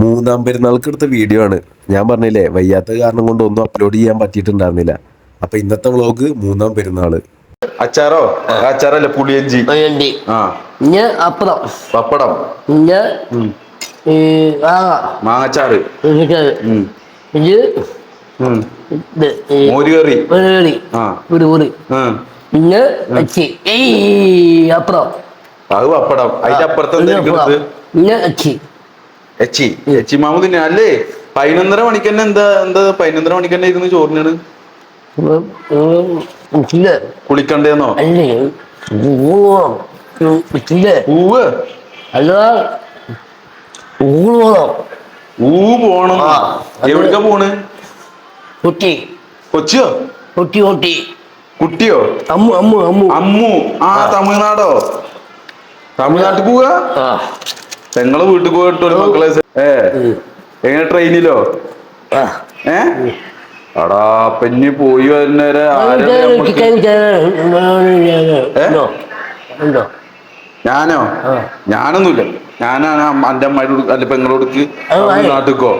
മൂന്നാം പെരുന്നാൾക്ക് എടുത്ത വീഡിയോ ആണ്. ഞാൻ പറഞ്ഞില്ലേ വയ്യാത്ത കാരണം കൊണ്ട് ഒന്നും അപ്ലോഡ് ചെയ്യാൻ പറ്റിയിട്ടുണ്ടായിരുന്നില്ല. അപ്പൊ ഇന്നത്തെ വ്ളോഗ് മൂന്നാം പെരുന്നാൾ. അച്ചാറോ? അച്ചാറല്ല പുളിയഞ്ചി? പുളിയഞ്ചി. ഇഞ്ഞ് അപ്പുറം പപ്പടം? ഇഞ്ഞ് ഈ മാങ്ങ. മാങ്ങച്ചാറ്? ഇത് ഒരു ഊറി. ഇഞ്ഞ് അച്ചി. ഏയ് അപ്പുറം. അത് പപ്പടം. അതിന്റെ അപ്പുറത്ത് ഇഞ്ഞ് അച്ചി. എച്ചി എച്ചി മാമു തിന്നെ അല്ലേ? പതിനൊന്നര മണിക്ക് തന്നെ എന്താ എന്താ പതിനൊന്നര മണിക്ക് തന്നെ ഇരുന്ന് ചോറിനാണ്? കുളിക്കണ്ടേന്നോ? അല്ലേ? പൂവ് അല്ല ഊ പോണം. ആ, അത് എവിടേക്കാ പോണ്? കുട്ടി കൊച്ചിയോ? കുട്ടി കുട്ടി കുട്ടിയോ? അമ്മു അമ്മു അമ്മു. അമ്മു. ആ തമിഴ്നാടോ? തമിഴ്നാട്ടിൽ പോവുക പെങ്ങളെ വീട്ടിൽ പോയിട്ട് ഒരു മക്കളെ ഏ. എങ്ങനെ ട്രെയിനിലോ ഏ അടാ പെഞ്ഞി പോയി വരുന്നേരെ ഞാനോ ആ. ഞാനൊന്നുമില്ല ഞാനാണ് എന്റെ അമ്മയോട് അല്ല പെങ്ങളോടുക്ക്. നാട്ടിക്കോ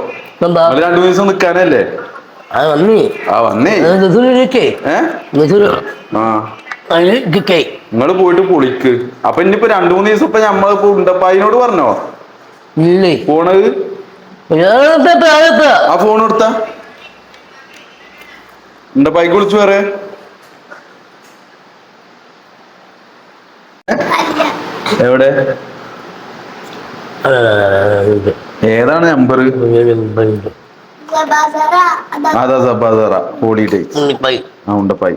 രണ്ടു ദിവസം നിക്കാനല്ലേ ആ വന്നേ ആ വന്നേ നിസൂരിക്കേ അതിലേക്കേ നിങ്ങൾ പോയിട്ട് പൊളിക്ക് അപ്പൊ ഇനിയിപ്പോ രണ്ടു മൂന്ന് ദിവസം ഇപ്പൊ നമ്മളിപ്പോ ഉണ്ടപ്പായിനോട് പറഞ്ഞോ? ഇല്ലേ. ആഴത്തെ ആ ഫോൺ എടുത്ത ഉണ്ടപ്പായിക്ക് വിളിച്ചു വേറെ എവിടെ? ഏതാണ് നമ്പർ അതാ സബാസറ. ഓടിയിട്ടേ ആ ഉണ്ടപ്പായി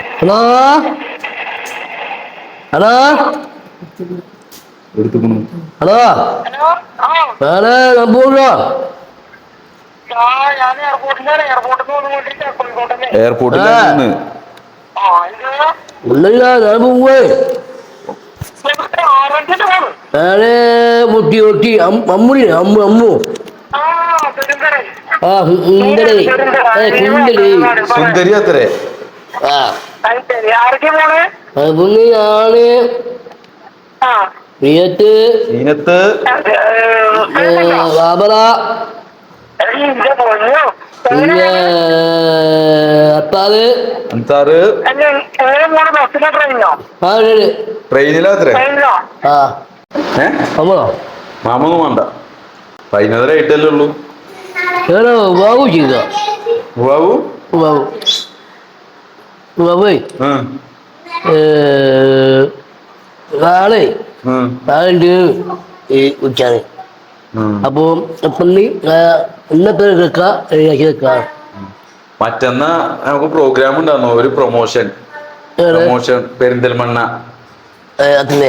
ഹലോ ഹലോ എടുത്തുക്കണു ഹലോ ഹലോ ആ വേറെ നമ്പൂറോ ആ ഞാൻ എയർപോർട്ടിലാണ് എയർപോർട്ടിൽ നിന്ന് വന്നുകൊണ്ടിരിക്കുക കോഴിക്കോട്ടല്ലേ ഹലോ? ഹലോ? നിന്ന്. നമ്പൂരോ ഇത് ഉള്ളില്ല ഞാൻ പോവേ മുട്ടി ഒട്ടി അമ്മുടി അമ്മു അമ്മു. ആ സുന്ദരി ആ കുണ്ടലേ ഏ കുണ്ടലേ. സുന്ദരി അത്രേ. അത് ഞാൻ ആ. പ്രിയത്ത് സീനത്ത് ബാബറ. പൊന്നു. അത്താറ്. ട്രെയിനിലോ? ആ ട്രെയിനിലാത്രേ ആ. അമ്മോ. മാമൊന്നും വേണ്ട. പതിനൊന്നര ആയിട്ടല്ലേ ഉള്ളൂ. ബാബു ചെയ്ത? ബാബു ബാബു ബാബുവേ ആ. നാളെ നാളുണ്ട് ഈ ഉച്ചാണ് അപ്പോ അപ്പം നീ ഇന്നത്തെ കേൾക്ക കേൾക്കാം മറ്റന്നാ നമുക്ക് പ്രോഗ്രാം ഉണ്ടായിരുന്നു. ഒരു promotion promotion Perinthalmanna.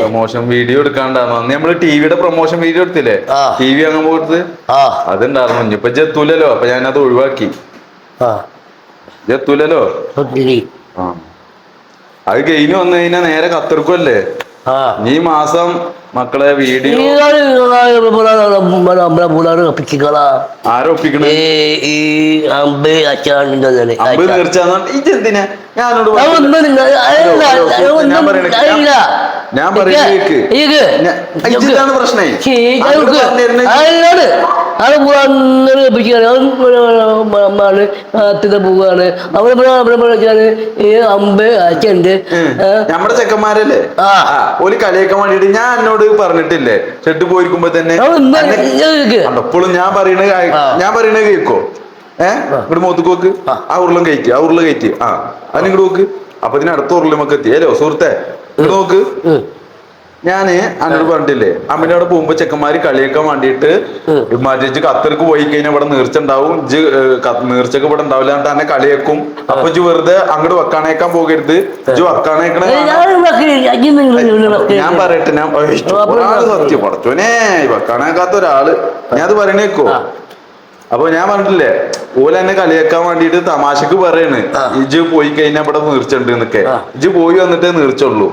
Promotion video എടുക്കാണ്ടായിരുന്നു. അന്ന് നമ്മൾ ടിവിയുടെ പ്രൊമോഷൻ വീഡിയോ എടുത്തില്ലേ. ടി വി അങ്ങ് പോയിട്ട് അതുണ്ടായിരുന്നു. ഇനിയിപ്പൊ ജത്തൂലല്ലോ. അപ്പൊ ഞാനത് ഒഴിവാക്കി. ജെത്തൂലല്ലോ? അത് കഴിഞ്ഞ് വന്നു കഴിഞ്ഞാൽ നേരെ കത്തിർക്കുമല്ലേ ഈ മാസം മക്കളെ വീഡിയോ ആരൊപ്പിക്കണേ ഈ അമ്പ് അമ്പ് ഞാനോട്. ഞാൻ പറയണ ഞാൻ പറയുന്നത് പ്രശ്നേ. പറഞ്ഞിരുന്നെ? പോവാണ്. അവിടെ ഈ അമ്പ് അച്ഛണ്ട് നമ്മുടെ ചെക്കന്മാരല്ലേ? ഒരു കളിയൊക്കെ വേണ്ടിട്ട് ഞാൻ എന്നോട് പറഞ്ഞിട്ടില്ലേ? ഷെഡ് പോയിരിക്കുമ്പോ തന്നെ. എപ്പോഴും ഞാൻ പറയണ ഞാൻ പറയണ കേക്കോ? ഏ? ഇവിടെ മുഖത്ത് നോക്ക്. ആ. ഉരുളം കയറ്റി ആ ഉരുള കയറ്റി. ആ അതിന് ഇങ്ങോട്ട് നോക്ക്. അപ്പൊ ഇതിനടുത്ത ഉരുളം നമുക്ക് എത്തി. അല്ലോ സുഹൃത്തെ. നോക്ക്. ഞാൻ അന്നോട് പറഞ്ഞിട്ടില്ലേ അമ്മയുടെ അവിടെ പോകുമ്പോ ചെക്കന്മാര് കളിയാക്കാൻ വേണ്ടിയിട്ട് മാറ്റിച്ച് ഖത്തർക്ക് പോയി കഴിഞ്ഞാൽ ഇവിടെ നീർച്ച ഉണ്ടാവും ക- നീർച്ചക്ക് ഇവിടെ ഉണ്ടാവില്ല തന്നെ കളിയാക്കും അപ്പൊ ഇജ്ജ് വെറുതെ അങ്ങോട്ട് വക്കാണേക്കാൻ പോകരുത്. ഇജ്ജ് വക്കാണേക്കണ ഞാൻ പറയട്ടെ ഞാൻ സത്യം പടച്ചോനെ വക്കാണേക്കാത്ത ഒരാൾ ഞാൻ അത് പറയണേക്കോ. അപ്പൊ ഞാൻ പറഞ്ഞിട്ടില്ലേ ഓല എന്നെ കളിയാക്കാൻ വേണ്ടിട്ട് തമാശക്ക് പറയാണ്. ഇജ് പോയി കഴിഞ്ഞാൽ ഇവിടെ നീർച്ചുണ്ട് എന്നൊക്കെ. ഇജ് പോയി വന്നിട്ടേ നീർച്ചുള്ളൂ.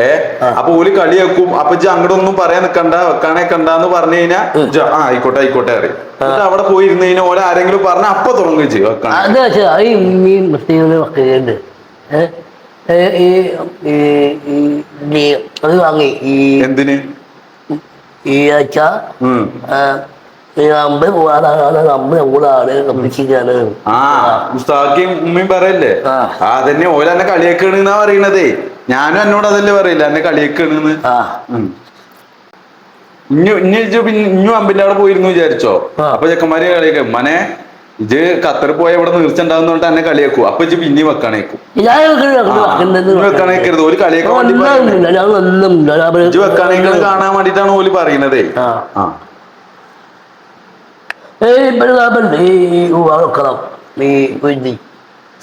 ഏ. അപ്പൊ ഓൽ കളിയാക്കും. അപ്പൊ ഇജ് അങ്ങോട്ട് ഒന്നും പറയാൻ നിക്കണ്ട വെക്കാണേ കണ്ടെന്ന് പറഞ്ഞു കഴിഞ്ഞാ ഇജ് ആ ആയിക്കോട്ടെ ആയിക്കോട്ടെ അറിയും എന്നിട്ട് അവിടെ പോയി ഇരുന്ന് കഴിഞ്ഞാൽ ഓല ആരെങ്കിലും പറഞ്ഞ അപ്പൊ തുടങ്ങുകയും ചെയ്യും വെക്കാണേ ഈ അത് വാങ്ങി. ഈ എന്തിന്? ഈ ആഴ്ച ഉം. അമ്പത് പോകാനാണ് കൂടാണ് കപ്പിച്ചിട്ടാണ് ആ മുസ്താഖിയും ഉമ്മയും പറയല്ലേ? ആ. തന്നെ അതന്നെ ഓല എന്നെ കളിയാക്കണെന്നാ പറയണതേ. ഞാനും എന്നോട് അതല്ലേ പറയില്ല എന്നെ കളിയാക്കണെന്ന്. ഇഞ്ഞു ഇഞ്ഞു ഇഞ്ഞു അമ്പിന്റെ അവിടെ പോയിരുന്നു വിചാരിച്ചോ? അപ്പൊ ചെക്കന്മാര് കളിയാക്കും മനെ ഇജ് ഖത്തറിൽ പോയ ഇവിടെ നീർച്ച ഉണ്ടാവുന്നോണ്ട് എന്നെ കളിയാക്കും. അപ്പൊ ഇജ്ജ് പിന്നെ വെക്കണേക്കും. വെക്കണേക്കരുത്. ഓൽ കളിയാക്കാൻ വേണ്ടി വെക്കണേക്കത് കാണാൻ വേണ്ടിട്ടാണ് ഓൽ പറയണതേ. ആ.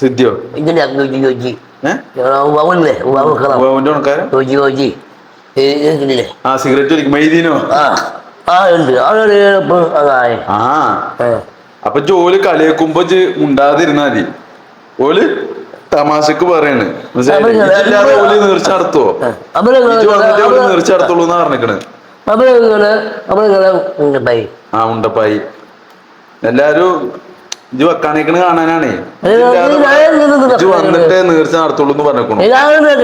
സിദ്ധിയോ? ഇതിന്റെ കൊഞ്ചി ഇതില്ലേ ആ സിഗരറ്റ് മൈദീനോ? ആ ഉണ്ട്. ആ അപ്പൊ ജോലി കളിയാക്കുമ്പോ ഉണ്ടാതിരുന്നാ മതി. ഓൽ തമാശക്ക് പറയാണ്. ഓൽ നീർച്ച നടത്തുവോ? നടത്തുള്ളൂ പറഞ്ഞിക്കണ്. ആ ഉണ്ടപ്പായി. എല്ലാരും ഇജ്ജ് വെക്കാനേക്കണ് കാണാനാണേ. ഏ, വന്നിട്ട് നീർച്ച നടത്തുള്ളൂ എന്ന് പറഞ്ഞേക്കണു. ഞാനും ഞാൻ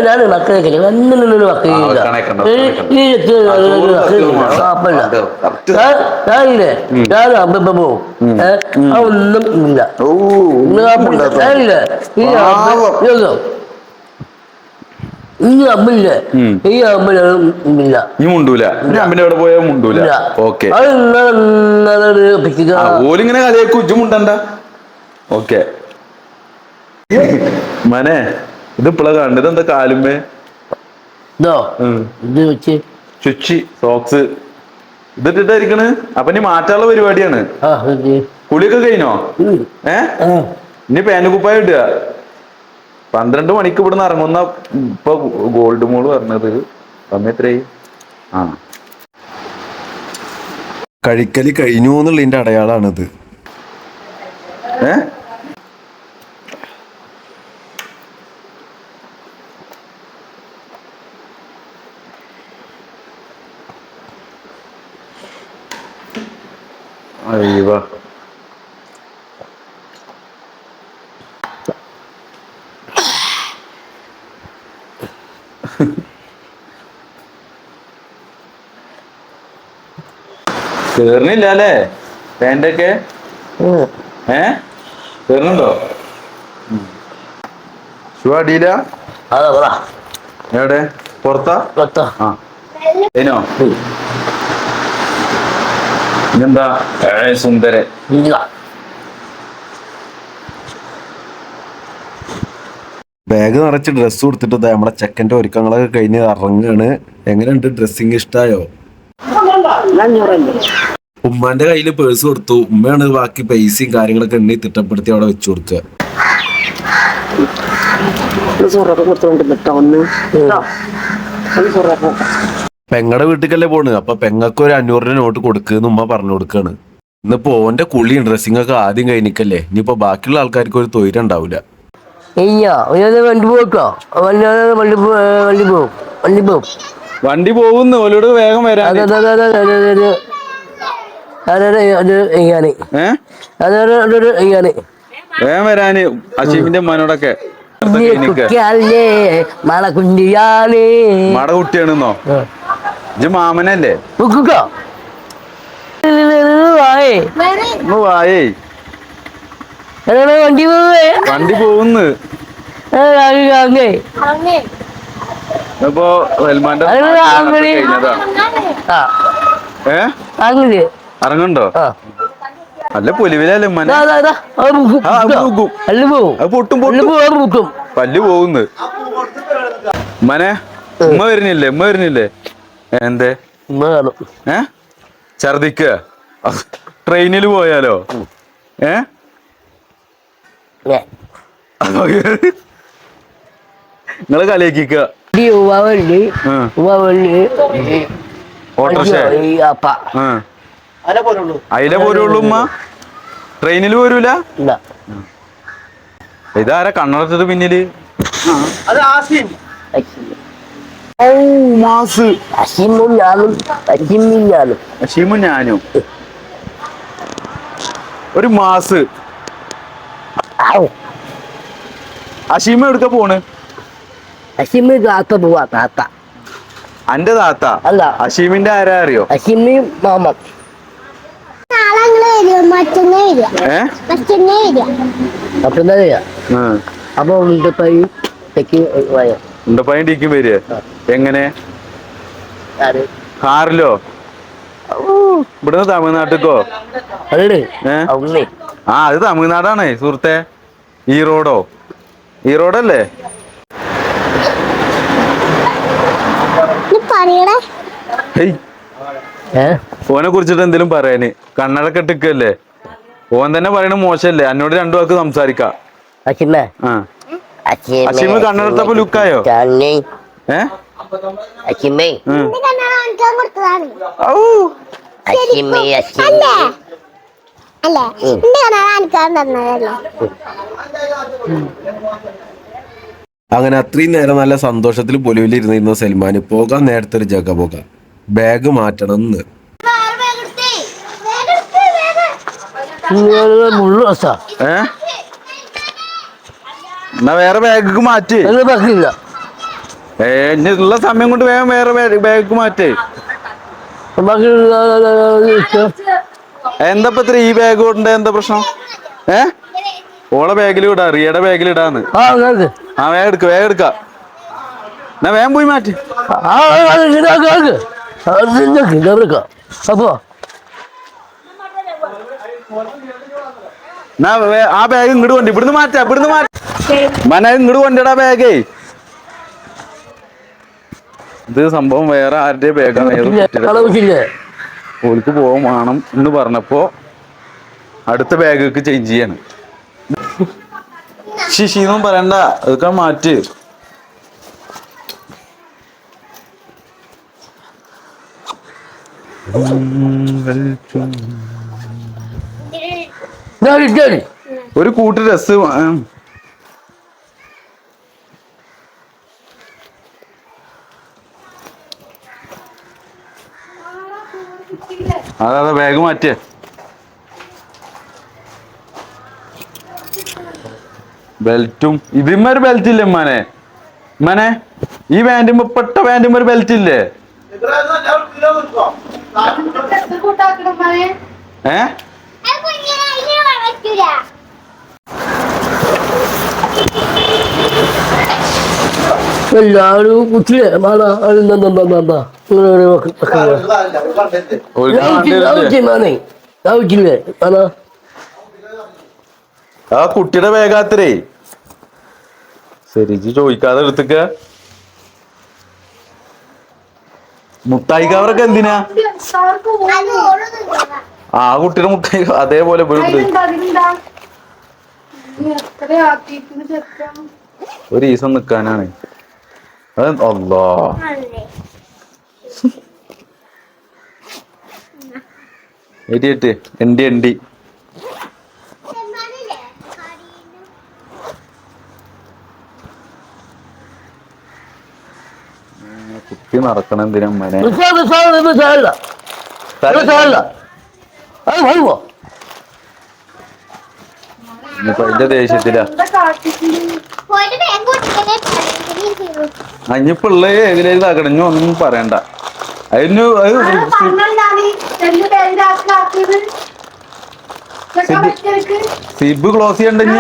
ഈ പാവം. ഈ അമ്മില്ല ഉം. ഈ അമ്മിലും ഇല്ല. നീ മുണ്ടൂല അവിടെ പോയാൽ മുണ്ടൂല. ഓക്കെ. ഓലിങ്ങനെ കളിയാക്കും. ഇജ്ജ് മുണ്ടണ്ട. ഓക്കെ. മനെ ഇത് ഇപ്പള കണ്ടത് എന്താ ഉം. ചുച്ചി സോക്സ് ഇതിട്ടിട്ടായിരിക്കണ്? അപ്പൊ ഇനി മാറ്റാനുള്ള പരിപാടിയാണ്. കുളിയൊക്കെ കഴിഞ്ഞോ. ഏ? ഇനി പേനക്കുപ്പായ കുപ്പായ ഇടുക. പന്ത്രണ്ട് മണിക്ക് ഇവിടുന്ന് ഇറങ്ങുന്ന ഇപ്പൊ ഗോൾഡ് മോൾ പറഞ്ഞത് സമയം എത്രയായി? ആ. കഴിക്കൽ കഴിഞ്ഞു എന്നുള്ളതിന്റെ അടയാളാണിത്. ഏ? കേറണില്ല അല്ലേ പാന്റൊക്കെ. ഏ? കേറണുണ്ടോ ഷൂ അടിയില്ല അതാ പറ. എവിടെ? പുറത്താ? ആ. ഏനോ? ഇതെന്താ? സുന്ദരൻ. ബാഗ് നിറച്ച് ഡ്രസ്സ് കൊടുത്തിട്ട് ദേ നമ്മളെ ചെക്കന്റെ ഒരുക്കങ്ങളൊക്കെ കഴിഞ്ഞ് ഇറങ്ങാണ്. എങ്ങനെയുണ്ട്? ഡ്രസ്സിങ് ഇഷ്ടായോ? ഉമ്മാന്റെ കയ്യിൽ പേഴ്സ് കൊടുത്തു. ഉമ്മയാണ് ബാക്കി പൈസയും കാര്യങ്ങളൊക്കെ എണ്ണി തിട്ടപ്പെടുത്തി അവിടെ വെച്ചു കൊടുക്കുക. പെങ്ങടെ വീട്ടിക്കല്ലേ പോണ്. അപ്പൊ പെങ്ങക്ക് ഒരു അഞ്ഞൂറിന്റെ നോട്ട് കൊടുക്കുന്ന് ഉമ്മ പറഞ്ഞു കൊടുക്കാണ്. ഇന്നിപ്പോ ഓന്റെ കുളിയും ഡ്രസ്സിംഗ് ഒക്കെ ആദ്യം കഴിഞ്ഞിക്കല്ലേ. ഇനിയിപ്പോ ബാക്കിയുള്ള ആൾക്കാർക്ക് ഒരു തൊയിരം ഉണ്ടാവില്ല വണ്ടി പോയിട്ടോ വണ്ടി വണ്ടി പോ- വണ്ടി പോവും. വണ്ടി പോകുന്നു ഓലോട് വേഗം വരാൻ. വേഗം വരാന് അശീമിന്റെ മനോടൊക്കെ. മട കുട്ടിയാണെന്നോ? ഇജ്ജ് മാമനല്ലേ? വായേ. വണ്ടി പോവേ. വണ്ടി പോകുന്നു. ഇപ്പൊ സൽമാന്റെ ഏ? ഇറങ്ങണ്ടോ നല്ല പൊലിവിലല്ലേ. അല്ല പോവും പൊട്ടും പൊട്ടും. പല്ല് പോകുന്നു മനെ ഉമ്മ വരുന്നില്ലേ? ഉമ്മ വരുന്നില്ലേ? എന്തേ. ഏ? ഛർദിക്ക. ട്രെയിനിൽ പോയാലോ? ഏ. നിങ്ങൾ കലയിക്കുക ഈ ഉവ്വാവള്ളി, ഉം. ഉവ്വാവള്ളി, ഈ ഓട്ടോറിക്ഷ ഈ അപ്പ. അതിലെ പോരുള്ളൂ ഉമ്മ? ട്രെയിനിൽ പോരൂല? ഇല്ല. ഇതാരാ കണ്ണടച്ചത് പിന്നിൽ? ഞാനും ഒരു മാസ്. അഷീമ എടുക്ക പോണ്? അശ്ശിമ് താത്ത പോവാ താത്ത. അന്റെ താത്ത? അല്ല. അഷീമിന്റെ ആരാ അറിയോ? അസിമിയും മാമ അപ്പൊ ഉണ്ടപ്പായി ഡിക്കും വരിക. എങ്ങനെ? കാറിലോ? ഇവിടുന്ന് തമിഴ്നാട്ടിക്കോ? ആ അത് തമിഴ്നാടാണേ സുഹൃത്തെ. ഈറോഡോ ഈറോഡല്ലേ നീ പറയണേ ഓനെ കുറിച്ചിട്ട് എന്തെങ്കിലും പറയാന്. കണ്ണടക്കെ ഇട്ടിക്കല്ലേ? ഓൻ തന്നെ പറയണ മോശല്ലേ? എന്നോട് രണ്ടു വാക്ക് സംസാരിക്കാം. കണ്ണെടുത്തപ്പോ? ചാണി ഏ? അങ്ങനെ അത്രയും നേരം നല്ല സന്തോഷത്തിൽ പൊലിവിലിരുന്നിരുന്ന സൽമാന് പോകാൻ നേരത്തെ ഒരു ജഗ പോക. ബാഗ് മാറ്റണം എന്ന് വേറെ ബാഗ് ഏ ഉള്ള സമയം കൊണ്ട് വേഗം വേറെ ബാഗ് മാറ്റേ. എന്താ ഇപ്പൊ ഇത്ര ഈ ബാഗ് കൊണ്ട് എന്താ പ്രശ്നം? ഏ? ഓളെ ബാഗിൽ ഇടാ റിയയുടെ ബാഗിൽ ഇടാന്ന്. ആ വേഗം എടുക്ക വേഗം എടുക്ക. എന്നാ വേഗം പോയി മാറ്റി. ആ അപ്പോ ബാഗ് ഇങ്ങോട്ട് കൊണ്ട് ഇവിടുന്ന് മാറ്റാ ഇവിടുന്ന് മാറ്റ. മന ഇങ്ങോട്ട് കൊണ്ടിടാ ബാഗേ ഇത് സംഭവം വേറെ ആരുടെ ബാഗാണ് ഓൾക്ക് പോവാൻ വേണം എന്ന് പറഞ്ഞപ്പോ അടുത്ത ബാഗൊക്കെ ചേഞ്ച് ചെയ്യാണ്. ശിശിന്നും പറയണ്ട അതൊക്കെ മാറ്റ്. ഒരു കൂട്ട് രസ് അതെ അതെ ബാഗ് മാറ്റിയേ. ബെൽറ്റും. ഇതിമ്മ ഒരു ബെൽറ്റ് ഇല്ലേ ഉമ്മാനെ? ഉമ്മാനെ ഈ പാന്റുമ്പോ പെട്ട പാന്റുമ്പോ ഒരു ബെൽറ്റ് ഇല്ലേ ഏ എല്ലാവരും കുത്തില്ലേ ആ കുട്ടിയുടെ വേഗാത്രേ. ശരി ഇജ്ജ് ചോദിക്കാതെ എടുത്തക്ക. മുട്ടായി കവറൊക്കെ എന്തിനാ. ആ കുട്ടിയുടെ മുട്ടായി അതേപോലെ. ഒരു ഈസം നിക്കാനാണ്. അത് അല്ലാ? എടി എട്ട് എണ്ടി എണ്ടി. നടക്കണം എന്തിനാ ഇനിയിപ്പോ അതിന്റെ ദേഷ്യത്തിലാ. അഞ്ഞിപ്പുള്ള ഏതിലേക്ക് ഇതാക്കണം. ഇനി ഒന്നും പറയണ്ട. അതിന് സിബ് ക്ലോസ് ചെയ്യണ്ടെങ്കിൽ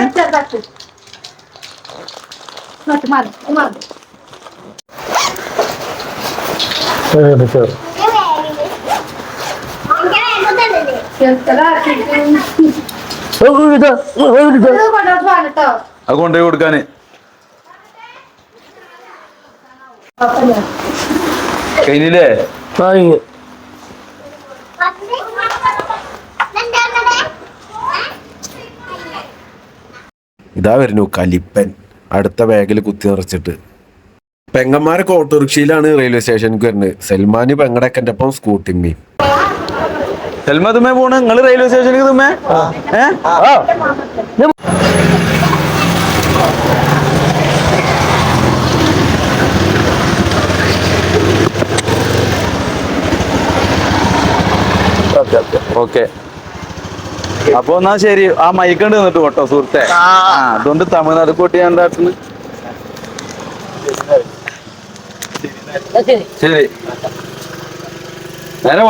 വേണ്ടതല്ലേ? അത് കൊണ്ടുപോയി കൊടുക്കാന്. കഴിഞ്ഞില്ലേ? ഇതാ വരുന്നു കലിപ്പൻ. അടുത്ത ബാഗിൽ കുത്തി നിറച്ചിട്ട്. പെങ്ങന്മാരൊക്കെ ഓട്ടോറിക്ഷയിലാണ് റെയിൽവേ സ്റ്റേഷനിലേക്ക് വരുന്നത്. സൽമാന് പെങ്ങടക്കന്റെ ഒപ്പം സ്കൂട്ടിമ്മി സൽമാ തുമ്മേ പോണ്. നിങ്ങൾ റെയിൽവേ സ്റ്റേഷനിലേക്ക് തുമ്മേ ആ. ഓക്കെ അപ്പൊ എന്നാ ശരി. ആ മൈക്കണ്ട് നിന്നിട്ട് കേട്ടോ സുഹൃത്തെ. ആ അതുകൊണ്ട് തമിഴ്നാട് കൂട്ടി ഞാൻ ശരി. നേരെ